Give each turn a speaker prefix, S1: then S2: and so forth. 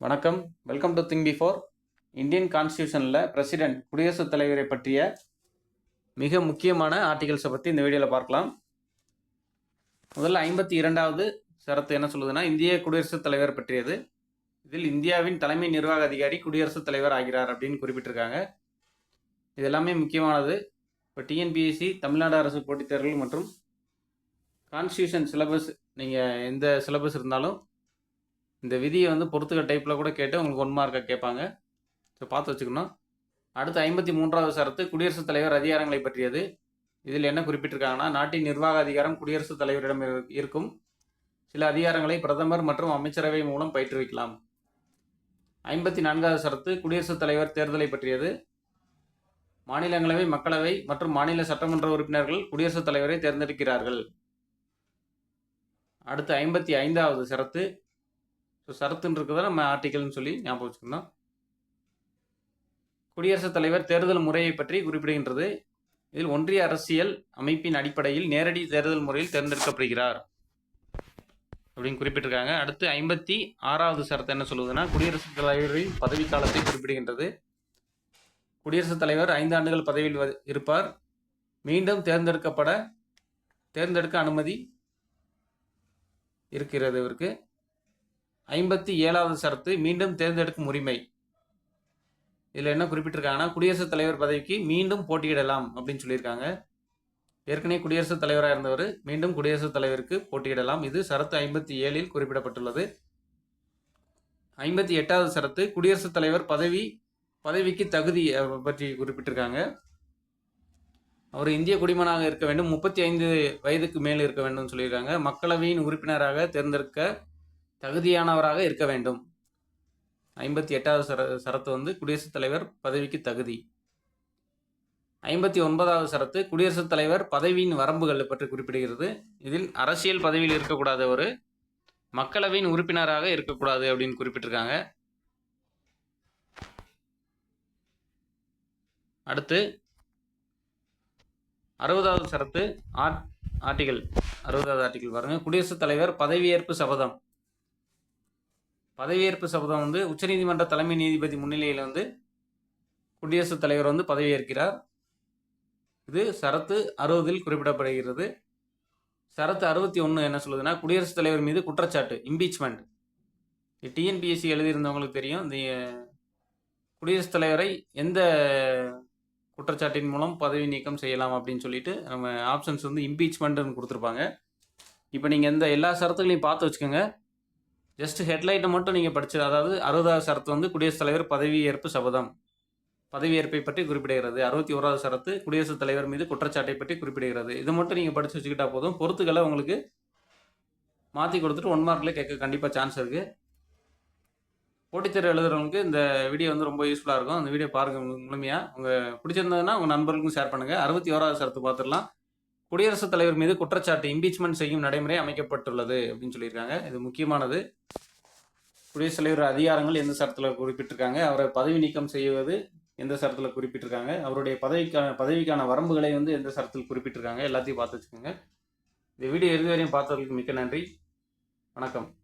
S1: வணக்கம். Welcome to think before Indian கான்ஸ்டியூஷனில் president குடியரசுத் தலைவரை பற்றிய மிக முக்கியமான ஆர்டிகல்ஸை பற்றி இந்த வீடியோவில் பார்க்கலாம். முதல்ல ஐம்பத்தி இரண்டாவது சரத்து என்ன சொல்லுதுன்னா இந்திய குடியரசுத் தலைவர் பற்றியது. இதில் இந்தியாவின் தலைமை நிர்வாக அதிகாரி குடியரசுத் தலைவர் ஆகிறார் அப்படின்னு குறிப்பிட்டிருக்காங்க. இது எல்லாமே முக்கியமானது. இப்போ டிஎன்பிஎஸ்சி தமிழ்நாடு அரசு போட்டித் தேர்வுகள் மற்றும் கான்ஸ்டியூஷன் சிலபஸ் நீங்கள் எந்த சிலபஸ் இருந்தாலும் இந்த விதியை வந்து பொறுத்துக்க டைப்பில் கூட கேட்டு உங்களுக்கு ஒன் மார்க்கை கேட்பாங்க. ஸோ பார்த்து வச்சுக்கணும். அடுத்து ஐம்பத்தி மூன்றாவது சரத்து குடியரசுத் தலைவர் அதிகாரங்களை பற்றியது. இதில் என்ன குறிப்பிட்டிருக்காங்கன்னா நாட்டின் நிர்வாக அதிகாரம் குடியரசுத் தலைவரிடம் இரு- இருக்கும். சில அதிகாரங்களை பிரதமர் மற்றும் அமைச்சரவை மூலம் பயிற்றுவிக்கலாம். ஐம்பத்தி நான்காவது சரத்து குடியரசுத் தலைவர் தேர்தலை பற்றியது. மாநிலங்களவை மக்களவை மற்றும் மாநில சட்டமன்ற உறுப்பினர்கள் குடியரசுத் தலைவரை தேர்ந்தெடுக்கிறார்கள். அடுத்து ஐம்பத்தி ஐந்தாவது சரத்து ஸோ சரத்துன்னு இருக்கிறத நம்ம ஆர்டிக்கல்னு சொல்லி ஞாபகம் வச்சுக்கணும். குடியரசுத் தலைவர் தேர்தல் முறையை பற்றி குறிப்பிடுகின்றது. இதில் ஒன்றிய அரசியல் அமைப்பின் அடிப்படையில் நேரடி தேர்தல் முறையில் தேர்ந்தெடுக்கப்படுகிறார் அப்படின்னு குறிப்பிட்டிருக்காங்க. அடுத்து ஐம்பத்தி ஆறாவது சரத்து என்ன சொல்லுதுன்னா குடியரசுத் தலைவரின் பதவிக்காலத்தை குறிப்பிடுகின்றது. குடியரசுத் தலைவர் ஐந்து ஆண்டுகள் பதவியில் வ- இருப்பார். மீண்டும் தேர்ந்தெடுக்கப்பட தேர்ந்தெடுக்க அனுமதி இருக்கிறது இவருக்கு. ஐம்பத்தி ஏழாவது சரத்து மீண்டும் தேர்ந்தெடுக்கும் உரிமை. இதில் என்ன குறிப்பிட்டிருக்காங்கன்னா குடியரசுத் தலைவர் பதவிக்கு மீண்டும் போட்டியிடலாம் அப்படின்னு சொல்லியிருக்காங்க. ஏற்கனவே குடியரசுத் தலைவராக இருந்தவர் மீண்டும் குடியரசுத் தலைவருக்கு போட்டியிடலாம். இது சரத்து ஐம்பத்தி ஏழில் குறிப்பிடப்பட்டுள்ளது. ஐம்பத்தி எட்டாவது சரத்து குடியரசுத் தலைவர் பதவி பதவிக்கு தகுதி பற்றி குறிப்பிட்டிருக்காங்க. அவர் இந்திய குடிமகனாக இருக்க வேண்டும். முப்பத்தி ஐந்து வயதுக்கு மேல் இருக்க வேண்டும் சொல்லியிருக்காங்க. மக்களவையின் உறுப்பினராக தேர்ந்தெடுக்க தகுதியானவராக இருக்க வேண்டும். ஐம்பத்தி எட்டாவது சர சரத்து வந்து குடியரசுத் தலைவர் பதவிக்கு தகுதி. ஐம்பத்தி ஒன்பதாவது சரத்து குடியரசுத் தலைவர் பதவியின் வரம்புகள் பற்றி குறிப்பிடுகிறது. இதில் அரசியல் பதவியில் இருக்கக்கூடாத ஒரு மக்களவையின் உறுப்பினராக இருக்கக்கூடாது அப்படின்னு குறிப்பிட்டிருக்காங்க. அடுத்து அறுபதாவது சரத்து ஆர்ட் ஆர்டிகல் அறுபதாவது ஆர்டிகல் பாருங்கள் குடியரசுத் தலைவர் பதவியேற்பு சபதம். பதவியேற்பு சபதம் வந்து உச்சநீதிமன்ற தலைமை நீதிபதி முன்னிலையில் வந்து குடியரசுத் தலைவர் வந்து பதவியேற்கிறார். இது சரத்து அறுபதில் குறிப்பிடப்படுகிறது. சரத்து அறுபத்தி ஒன்று என்ன சொல்லுதுன்னா குடியரசுத் தலைவர் மீது குற்றச்சாட்டு இம்பீச்மெண்ட் டிஎன்பிஎஸ்சி எழுதியிருந்தவங்களுக்கு தெரியும். இந்த குடியரசுத் தலைவரை எந்த குற்றச்சாட்டின் மூலம் பதவி நீக்கம் செய்யலாம் அப்படின்னு சொல்லிட்டு நம்ம ஆப்ஷன்ஸ் வந்து இம்பீச்மெண்ட்னு கொடுத்துருப்பாங்க. இப்போ நீங்கள் எந்த எல்லா சரத்துகளையும் பார்த்து வச்சுக்கோங்க. ஜஸ்ட் ஹெட்லைட்டை மட்டும் நீங்கள் படிச்சது அதாவது அறுபதாவது சரத்து வந்து குடியரசுத் தலைவர் பதவியேற்பு சபதம். பதவியேற்பை பற்றி குறிப்பிடுகிறது. அறுபத்தி ஓராவது சரத்து குடியரசுத் தலைவர் மீது குற்றச்சாட்டை பற்றி குறிப்பிடுகிறது. இது மட்டும் நீங்கள் படித்து வச்சுக்கிட்டா போதும். பொறுத்துக்களை உங்களுக்கு மாற்றி கொடுத்துட்டு ஒன் மார்க்கில் கேட்க கண்டிப்பாக சான்ஸ் இருக்குது போட்டித்தேர்வு எழுதுறவங்களுக்கு இந்த வீடியோ வந்து ரொம்ப யூஸ்ஃபுல்லாக இருக்கும். அந்த வீடியோ பாருங்கள் முழுமையாக உங்கள் பிடிச்சிருந்ததுன்னா உங்கள் நண்பர்களுக்கும் ஷேர் பண்ணுங்கள் அறுபத்தி ஓராவது சரத்து பார்த்துடலாம். குடியரசுத் தலைவர் மீது குற்றச்சாட்டு இம்பீச்மெண்ட் செய்யும் நடைமுறை அமைக்கப்பட்டுள்ளது அப்படின்னு சொல்லியிருக்காங்க. இது முக்கியமானது. குடியரசுத் தலைவர் அதிகாரங்கள் எந்த சட்டத்தில் குறிப்பிட்டிருக்காங்க அவரை பதவி நீக்கம் செய்வது எந்த சரத்தில் குறிப்பிட்டிருக்காங்க அவருடைய பதவிக்கான பதவிக்கான வரம்புகளை வந்து எந்த சரத்தில் குறிப்பிட்டிருக்காங்க எல்லாத்தையும் பார்த்து வச்சுக்கோங்க. இந்த வீடியோ இறுதி வரையும் பார்த்தவர்களுக்கு மிக்க நன்றி. வணக்கம்.